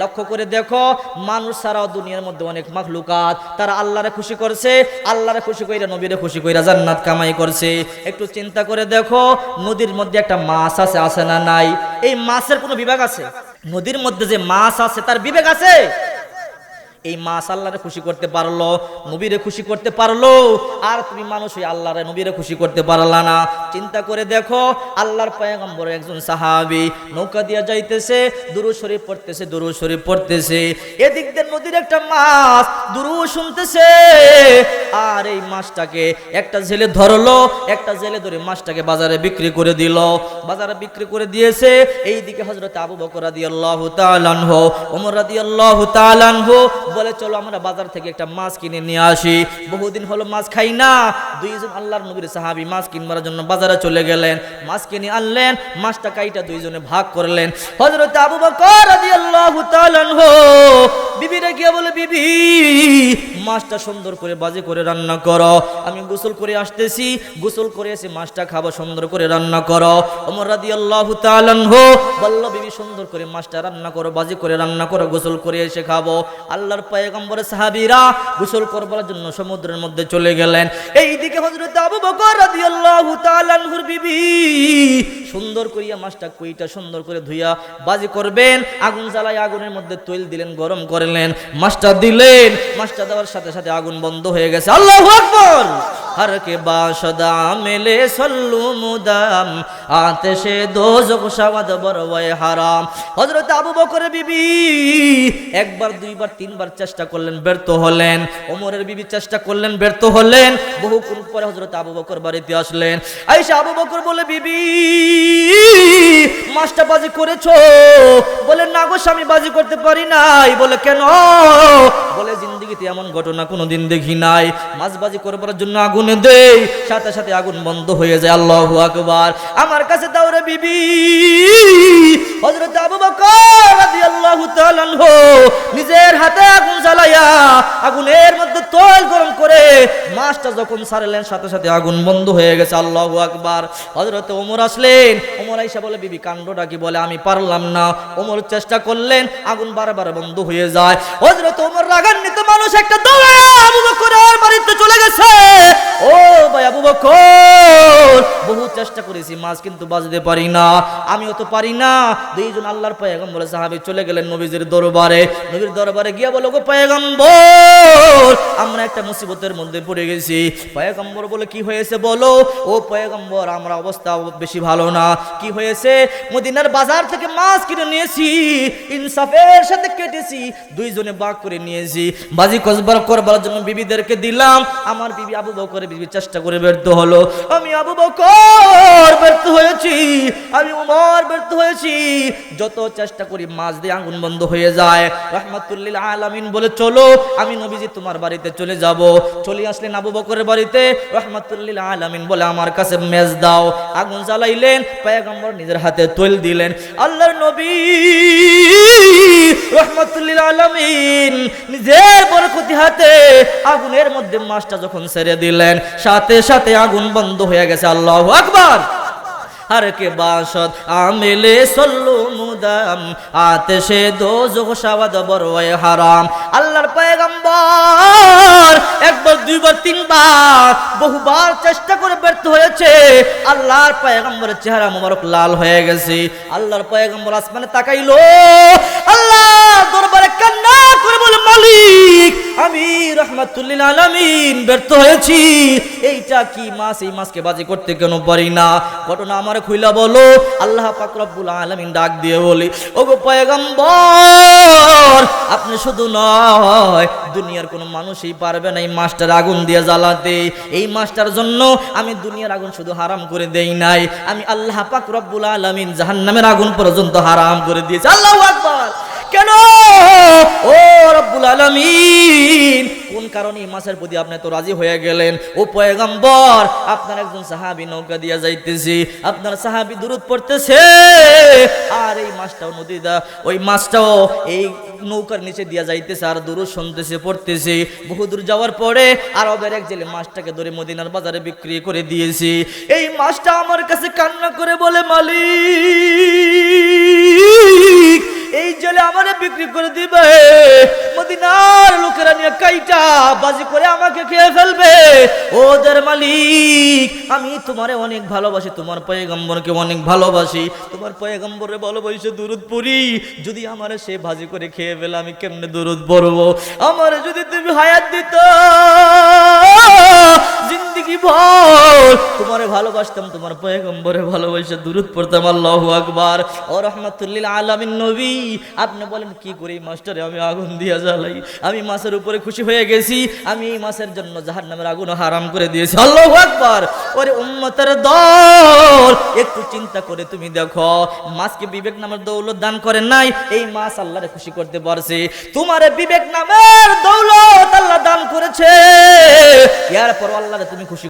লক্ষ্য করে দেখো, মানুষ ছাড়াও দুনিয়ার মধ্যে অনেক মাখলুকাত। তারা আল্লাহরে খুশি করছে, আল্লাহরে খুশি কইরা নবীরে খুশি কইরা জান্নাত কামাই করছে। একটু চিন্তা করে দেখো, নদীর মধ্যে একটা মাছ আছে আছে না নাই? এই মাছের কোনো বিভাগ আছে? নদীর মধ্যে যে মাছ আছে, তার বিবেক আছে? এই মাছ আল্লাহরে খুশি করতে পারল, নবীরে খুশি করতে পারল, আর তুমি মানুষ ওই আল্লাহরে, নবীরে খুশি করতে পারলা না। চিন্তা করে দেখো, আল্লাহর পয়গম্বর একজন সাহাবী নৌকা দিয়া যাইতেছে, দুরু শরীফ পড়তেছে, দুরু শরীফ পড়তেছে। এদিক দিয়ে নদীর একটা মাছ দুরু শুনতেছে, আর এই মাছটাকে একটা জেলে ধরলো, একটা জেলে ধরে মাছটাকে বাজারে বিক্রি করে দিল। বাজারে বিক্রি করে দিয়েছে, এইদিকে হজরত আবু বকর রাদিয়াল্লাহু তাআলা আনহু, ওমর রাদিয়াল্লাহু তাআলা আনহু বলে, চলো আমরা বাজার থেকে একটা মাছ কিনে নিয়ে আসি। বহুদিন হলো মাছ খাই না। দুইজন আল্লাহর নবীর সাহাবী মাছ কিনবার জন্য বাজারে চলে গেলেন। মাছ কিনে আনলেন, মাছটা কাইটা দুইজনে ভাগ করলেন। হযরত আবু বকর রাদিয়াল্লাহু তাআলা বিবিরে গিয়ে বলে, বিবি, মাছটা সুন্দর করে বাজে করে রান্না করো। আমি গোসল করে আসতেছি। গোসল করে এসে মাছটা খাব, সুন্দর করে রান্না করো। ওমর রাদিয়াল্লাহু তাআলা বলল, বিবি, সুন্দর করে মাছটা রান্না করো, বাজে করে রান্না করো, গোসল করে এসে খাব। আল্লাহর পয়গম্বর সাহাবিরা গোসল করবার জন্য সমুদ্রের মধ্যে চলে গেলেন। এইদিকে হযরত আবু বকর রাদিয়াল্লাহু তাআলা আনহুর বিবি সুন্দর করিয়া মাছটা কুইটা সুন্দর করে ধুইয়া বাজি করবেন, আগুন জ্বালাই আগুনের মধ্যে তৈল দিলেন, গরম করলেন, মাছটা দিলেন, মাছটা দেওয়ার সাথে সাথে আগুন বন্ধ হয়ে গেছে। আল্লাহু আকবার! হর কে বাসদাম মেলে সল্লু মুদাম। আতে সে দোজক বড় বরওয়ে হারাম। হজরত আবু বকর বিবি একবার, দুইবার, তিনবার চেষ্টা করলেন, ব্যর্থ হলেন। ওমরের বিবি চেষ্টা করলেন, ব্যর্থ হলেন। বহু কোন পরে হজরত আবু বকর বাড়িতে আসলেন। আইসা আবু বকর বলে, বিবি মাস্টার বাজি করেছ? বলে, না গো স্বামী, বাজি করতে পারি নাই। বলে, কেন? বলে জিন জিন্দগিতে এমন ঘটনা কোনোদিন দেখি নাই। মাঝবাজি করবার জন্য আগুন দেই, সাথে সাথে আগুন বন্ধ হয়ে যায়। আল্লাহ আকবার। আমার কাছে দাওরে বিবি হযরত আবু বকর রাদিয়াল্লাহু তাআলা নিজের হাতে আগুন জ্বালাইয়া আগুনের মধ্যে তৈল গরম করে মাছটা যখন সারলেন, সাথে সাথে আগুন বন্ধ হয়ে গেছে। আল্লাহু আকবার। হযরত ওমর আসলেন। ওমর আইসা বলে, বিবি, কাণ্ডটা কি? বলে, আমি পারলাম না। ওমর চেষ্টা করলেন, আগুন বারবার বন্ধ হয়ে যায়। হযরত ওমর রাগান্বিত মানুষ, একটা দৌড়ে চেষ্টা করেছি, মাছ কিন্তু বাজতে পারি না। আমিও তো পারি না। দুইজন আল্লাহর পয়গম্বর, সাহাবী চলে গেলেন নবীজির দরবারে। নবীর দরবারে গিয়ে বলো গো পয়গম্বর, আমরা একটা মুসিবতের মধ্যে পড়ে গেছি। পয়গম্বর বলে, কি হয়েছে বলো? ও পয়গম্বর, আমরা অবস্থা বেশি ভালো না। কি হয়েছে? মদিনার বাজার থেকে মাছ কিনে নিয়েছি, ইনসাফের সাথে কেটেছি, দুইজনে বাগ করে নিয়েছি। বাজি কসবার করবার জন্য বিবিদেরকে দিলাম। আমার বিবি আবু বকর বিবি চেষ্টা করে ব্যর্থ হলো। আমি আবু বকর ব্যর্থ হয়েছি, আমি উমর ব্যর্থ হয়েছি। যত চেষ্টা করি মাছ দিয়ে আগুন বন্ধ হয়ে যায়। রহমাতুল্লিল আলামিন বলে, চলো, আমি নবীজি তোমার বাড়িতে চলে যাব। চলে আসলেন আবু বকরের বাড়িতে। রহমাতুল্লিল আলামিন বলে, আমার কাছে মেজ দাও। আগুন জ্বালাইলেন, পয়গম্বর নিজের হাতে তৈল দিলেন। আল্লাহর নবী রহমতুল্লিল আলমিন নিজের বরকতি হাতে আগুনের মধ্যে মাছটা যখন ছেড়ে দিলেন, সাথে সাথে আগুন বন্ধ হয়ে গেছে। আল্লাহ কে সল্লু মুদাম, আতেশে হারাম। আল্লাহর একবার, দুইবার, তিনবার, বহুবার চেষ্টা করে ব্যর্থ হয়েছে। আল্লাহর পয়গম্বরের চেহারা মোবারক লাল হয়ে গেছে। আল্লাহর পয়গম্বর আসমানে তাকাইলো। আল্লাহ দরবারে কান্না মালিক, আমি রহমাতুল্লিল ব্যর্থ হয়েছি। এইটা কি এই বাজি করতে কেন পারি না? ঘটনা আমার খুইলা বলো। আল্লাহ পাক রব্বুল ডাক দিয়ে বলি পয়গম্বর, আপনি শুধু নয়, দুনিয়ার কোনো মানুষই পারবে না এই মাছটার আগুন দিয়ে জ্বালাতে। এই মাছটার জন্য আমি দুনিয়ার আগুন শুধু হারাম করে দেই নাই। আমি আল্লাহ পাক রব্বুল আলামিন জাহান্নামের আগুন পর্যন্ত হারাম করে দিয়েছি। আল্লাহু কেন? ও রব্বুল আলামিন, কোন কারণে মাছের প্রতি আপনি তো রাজি হয়ে গেলেন? ও পয়গম্বর, আপনার একজন সাহাবী নৌকা দিয়া যাইতেছি, আপনার সাহাবি দূরত পড়তেছে। আর এই মাছটাও নদীটা ওই মাছটাও এই নৌকার নিচে দিয়া যাইতেছে আর দূর শুনতেছে, পড়তেছে। বহু দূর যাওয়ার পরে আর ওদের এক জেলে মাছটাকে ধরে মদিনার বাজারে বিক্রি করে দিয়েছি। এই মাছটা আমার কাছে কান্না করে বলে, মালিক! বিক্রি করে দিবে। মদিনার লোকেরা নিয়ে কাইটা বাজি করে আমাকে খেয়ে ফেলবে। ওদের মালিক, আমি তোমারে অনেক ভালোবাসি, তোমার পয়েগম্বরকে অনেক ভালোবাসি। তোমার পয়গম্বরে ভালোবাসে দুরুদ পড়ি। যদি আমার সে ভাজি করে খেয়ে ফেলে, আমি কেমনে দুরুদ পড়ব? আমার যদি তুমি হায়াত দিত তোমারে ভালোবাসতাম, তোমার পয়গম্বরে ভালোবাসে দূরত পড়তাম, আল্লাহু আকবার। ও রহমাতুল্লিল আলামিন নবী, আপনি বলেন, কি করি মাস্টারে, আমি আগুন দিয়া জ্বালাই, আমি মাছের উপরে খুশি হয়ে গেছি, আমি এই মাছের জন্য জাহান্নামের আগুন হারাম করে দিয়েছি। আল্লাহু আকবার। ওরে উম্মতের দল, একটু চিন্তা করে তুমি দেখো, মাছকে বিবেক নামের দৌলত দান করেন নাই, এই মাছ আল্লাহরে খুশি করতে পারছে। তোমার বিবেক নামের দৌলত আল্লাহ দান করেছে। এরপর আল্লাহরে তুমি